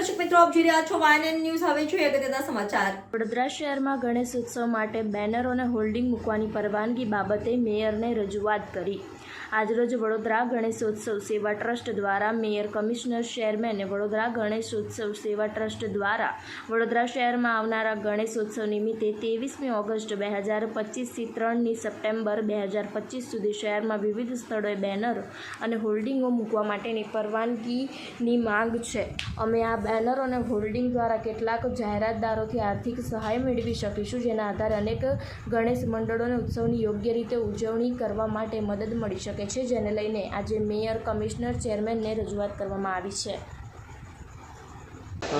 આપ જોઈ રહ્યા છો વાયન ન્યૂઝ હવે જોઈએ અગત્યના સમાચાર. વડોદરા શહેરમાં ગણેશ ઉત્સવ માટે બેનરો અને હોલ્ડિંગ મૂકવાની પરવાનગી બાબતે મેયરને રજૂઆત કરી. આજરોજ વડોદરા ગણેશોત્સવ સેવા ટ્રસ્ટ દ્વારા mayor, commissioner, chairman Vadodara Ganeshotsav Seva trust દ્વારા વડોદરા શહેરમાં આવનારા ગણેશોત્સવ નિમિત્તે ત્રેવીસમી ઓગસ્ટ બે હજાર પચીસથી ત્રણની સપ્ટેમ્બર બે હજાર પચીસ સુધી શહેરમાં વિવિધ સ્થળોએ બેનરો અને હોલ્ડિંગો મૂકવા માટેની પરવાનગીની માંગ છે. અમે આ બેનરો અને હોલ્ડિંગ દ્વારા કેટલાક જાહેરાતદારોથી આર્થિક સહાય મેળવી શકીશું જેના આધારે અનેક ગણેશ મંડળોને ઉત્સવની યોગ્ય રીતે ઉજવણી કરવા માટે મદદ મળી શકે છે જેને લઈને આજે મેયર કમિશનર ચેરમેનને રજૂઆત કરવામાં આવી છે.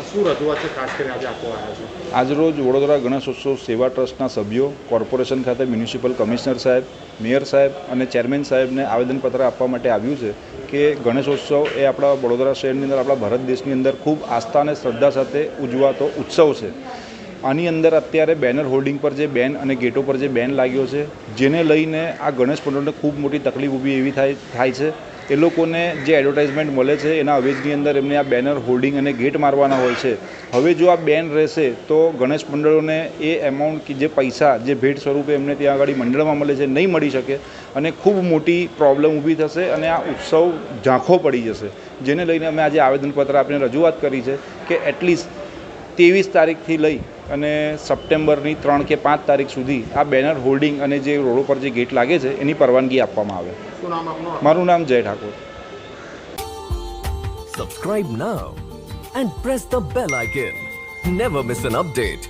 શું રજૂઆત છે ખાસ કરીને આજે આપવા આવ્યા આજરોજ વડોદરા ગણેશોત્સવ સેવા ટ્રસ્ટના સભ્યો કોર્પોરેશન ખાતે મ્યુનિસિપલ કમિશનર સાહેબ મેયર સાહેબ અને ચેરમેન સાહેબને આવેદનપત્ર આપવા માટે આવ્યું છે. કે ગણેશોત્સવ એ આપણા વડોદરા શહેરની અંદર, આપણા ભારત દેશની અંદર ખૂબ આસ્થા અને શ્રદ્ધા સાથે ઉજવાતો ઉત્સવ છે. આની અંદર અત્યારે બેનર હોર્ડિંગ પર જે બેન અને ગેટો પર જે બેન લાગ્યો છે, જેને લઈને આ ગણેશ પંડોળને ખૂબ મોટી તકલીફ ઊભી એવી થાય થાય છે. એ લોકોને જે એડવર્ટાઇઝમેન્ટ મળે છે, એના અવેજની અંદર એમને આ બેનર હોર્ડિંગ અને ગેટ મારવાના હોય છે. હવે જો આ બેન રહેશે, તો ગણેશ મંડળોને એ એમાઉન્ટ કે જે પૈસા, જે ભેટ સ્વરૂપે એમને ત્યાં આગળ મંડળમાં મળે છે, નહીં મળી શકે અને ખૂબ મોટી પ્રોબ્લેમ ઊભી થશે અને આ ઉત્સવ ઝાંખો પડી જશે. જેને લઈને અમે આજે આવેદનપત્ર આપીને રજૂઆત કરી છે કે એટલીસ્ટ ત્રેવીસ તારીખથી લઈ અને સપ્ટેમ્બરની ત્રણ કે પાંચ તારીખ સુધી આ બેનર હોલ્ડિંગ અને જે રોડો પર જે ગેટ લાગે છે એની પરવાનગી આપવામાં આવે. મારું નામ Jay Thakor. Subscribe now and press the bell icon never miss an update.